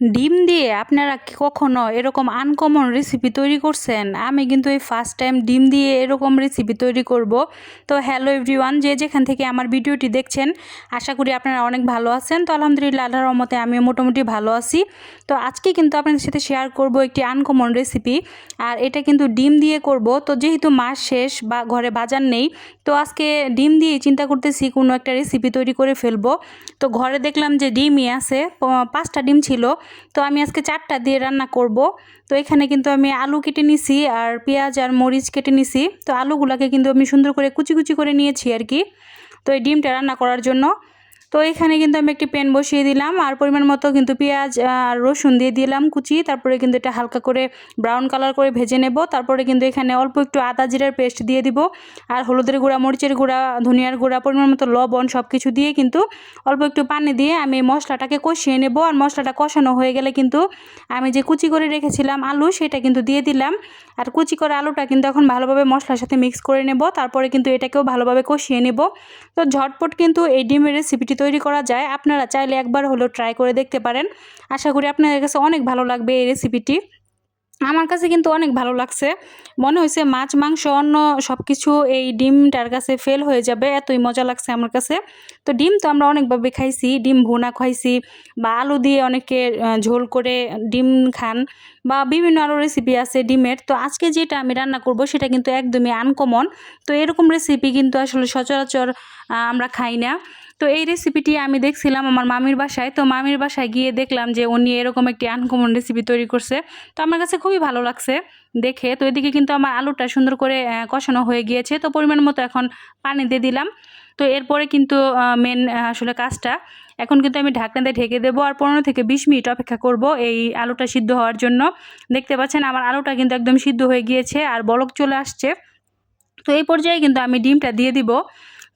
ডিম দিয়ে আপনারা কখনো এরকম আনকমন রেসিপি তৈরি করছেন? আমি কিন্তু এই ফার্স্ট টাইম ডিম দিয়ে এরকম রেসিপি তৈরি করব। তো হ্যালো এভরিওয়ান যে যেখান থেকে আমার ভিডিওটি দেখছেন, আশা করি আপনারা অনেক ভালো আছেন। তো আলহামদুলিল্লাহ, আল্লাহর রহমতে আমি মোটামুটি ভালো আছি। তো আজকে কিন্তু আপনাদের সাথে শেয়ার করব একটি আনকমন রেসিপি আর এটা কিন্তু ডিম দিয়ে করব। তো যেহেতু মাস শেষ বা ঘরে বাজার নেই, তো আজকে ডিম দিয়ে চিন্তা করতেছি কোনো একটা রেসিপি তৈরি করে ফেলব। তো ঘরে দেখলাম যে ডিমই আছে পাঁচটা ডিম ছিল। তো আমি আজকে চারটা দিয়ে রান্না করব। তো এখানে কিন্তু আমি আলু কেটে নিছি আর পেঁয়াজ আর মরিচ কেটে নিছি। তো আলুগুলোকে কিন্তু আমি সুন্দর করে কুচি কুচি করে নিয়েছি আর কি। তো এই ডিমটা রান্না করার জন্য তো এখানে কিন্তু আমি একটি প্যান বসিয়ে দিলাম। আর পরিমাণ মতো কিন্তু পেঁয়াজ আর রসুন দিয়ে দিলাম কুচি। তারপরে কিন্তু এটা হালকা করে ব্রাউন কালার করে ভেজে নেব। তারপরে কিন্তু এখানে অল্প একটু আদা জিরার পেস্ট দিয়ে দিব। আর হলুদের গুঁড়া, মরিচের গুঁড়া, ধনিয়ার গুঁড়া, পরিমাণ মতো লবণ সব কিছু দিয়ে কিন্তু অল্প একটু পানি দিয়ে আমি মশলাটাকে কষিয়ে নেব। আর মশলাটা কষানো হয়ে গেলে কিন্তু আমি যে কুচি করে রেখেছিলাম আলু, সেটা কিন্তু দিয়ে দিলাম। আর কুচি করে আলুটা কিন্তু এখন ভালোভাবে মশলার সাথে মিক্স করে নেব। তারপরে কিন্তু এটাকেও ভালোভাবে কষিয়ে নেব। তো ঝটপট কিন্তু এই ডিমের রেসিপিটি তৈরি করা যায়। আপনারা চাইলে একবার হলেও ট্রাই করে দেখতে পারেন। আশা করি আপনাদের কাছে অনেক ভালো লাগবে এই রেসিপিটি আমার কাছে কিন্তু অনেক ভালো লাগছে। মনে হয়েছে মাছ, মাংস, অন্য সব কিছু এই ডিমটার কাছে ফেল হয়ে যাবে। এতই মজা লাগছে আমার কাছে। তো ডিম তো আমরা অনেকভাবে খাইছি। ডিম ভুনা খাইছি বা আলু দিয়ে অনেকে ঝোল করে ডিম খান বা বিভিন্ন আরও রেসিপি আছে ডিমের। তো আজকে যেটা আমি রান্না করব সেটা কিন্তু একদমই আনকমন তো এরকম রেসিপি কিন্তু আসলে সচরাচর আমরা খাই না। তো এই রেসিপিটি আমি দেখছিলাম আমার মামির বাসায়। তো মামির বাসায় গিয়ে দেখলাম যে উনি এরকম একটি আনকমন রেসিপি তৈরি করছে। তো আমার কাছে খুবই ভালো লাগছে দেখে। তো এদিকে কিন্তু আমার আলুটা সুন্দর করে কষানো হয়ে গিয়েছে। তো পরিমাণ মতো এখন পানি দিয়ে দিলাম। তো এরপরে কিন্তু মেন আসলে কাজটা। এখন কিন্তু আমি ঢাকনা দিয়ে ঢেকে দেবো আর পনেরো থেকে বিশ মিনিট অপেক্ষা করব এই আলুটা সিদ্ধ হওয়ার জন্য। দেখতে পাচ্ছেন আমার আলুটা কিন্তু একদম সিদ্ধ হয়ে গিয়েছে আর বলক চলে আসছে। তো এই পর্যায়ে কিন্তু আমি ডিমটা দিয়ে দিব।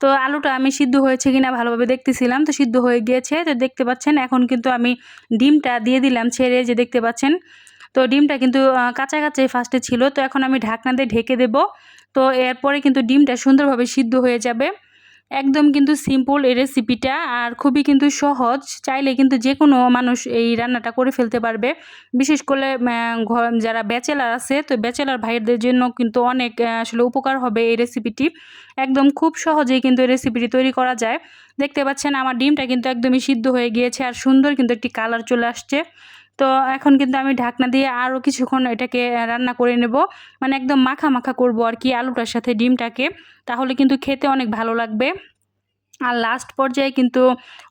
তো আলুটা আমি সিদ্ধ হয়েছে কিনা ভালোভাবে দেখতেছিলাম, তো সিদ্ধ হয়ে গিয়েছে, তো দেখতে পাচ্ছেন এখন কিন্তু আমি ডিমটা দিয়ে দিলাম ছেড়ে, যে দেখতে পাচ্ছেন। তো ডিমটা কিন্তু কাঁচা কাঁচাই ফার্স্টে ছিল, তো এখন আমি ঢাকনা দিয়ে ঢেকে দেব। তো এরপরে কিন্তু ডিমটা সুন্দরভাবে সিদ্ধ হয়ে যাবে। একদম কিন্তু সিম্পল এই রেসিপিটা আর খুবই কিন্তু সহজ। চাইলে কিন্তু যে কোনো মানুষ এই রান্নাটা করে ফেলতে পারবে। বিশেষ করে যারা ব্যাচেলার আছে, তো ব্যাচেলার ভাইয়েরদের জন্য কিন্তু অনেক আসলে উপকার হবে এই রেসিপিটি একদম খুব সহজেই কিন্তু এই রেসিপিটি তৈরি করা যায়। দেখতে পাচ্ছেন আমার ডিমটা কিন্তু একদমই সিদ্ধ হয়ে গিয়েছে আর সুন্দর কিন্তু একটি কালার চলে আসছে। তো এখন কিন্তু আমি ঢাকনা দিয়ে আরও কিছুক্ষণ এটাকে রান্না করে নেব। মানে একদম মাখা মাখা করব আর কি আলুটার সাথে ডিমটাকে। তাহলে কিন্তু খেতে অনেক ভালো লাগবে। আর লাস্ট পর্যায়ে কিন্তু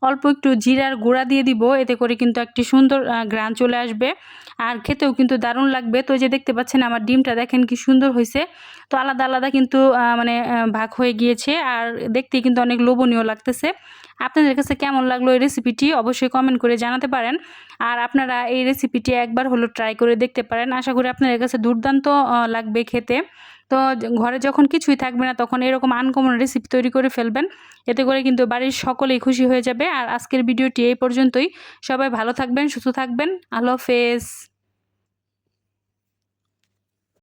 অল্প একটু জিরার গুঁড়া দিয়ে দিব, এতে করে কিন্তু একটি সুন্দর গ্রান চলে আসবে। আর খেতেও কিন্তু দারুণ লাগবে। তো যে দেখতে পাচ্ছেন আমার ডিমটা, দেখেন কি সুন্দর হয়েছে। তো আলাদা আলাদা কিন্তু মানে ভাগ হয়ে গিয়েছে। আর দেখতে কিন্তু অনেক লোভনীয় লাগতেছে। আপনাদের কাছে কেমন লাগল এই রেসিপিটি অবশ্যই কমেন্ট করে জানাতে পারেন। আর আপনারা এই রেসিপিটি একবার হলো ট্রাই করে দেখতে পারেন। আশা করি আপনাদের কাছে দুর্দান্ত লাগবে খেতে। তো ঘরে যখন কিছুই থাকবে না তখন এরকম আনকমন রেসিপি তৈরি করে ফেলবেন। এতে করে কিন্তু বাড়ির সকলেই খুশি হয়ে যাবে। আর আজকের ভিডিওটি এই পর্যন্তই। সবাই ভালো থাকবেন, সুস্থ থাকবেন। আলো হাফেজ।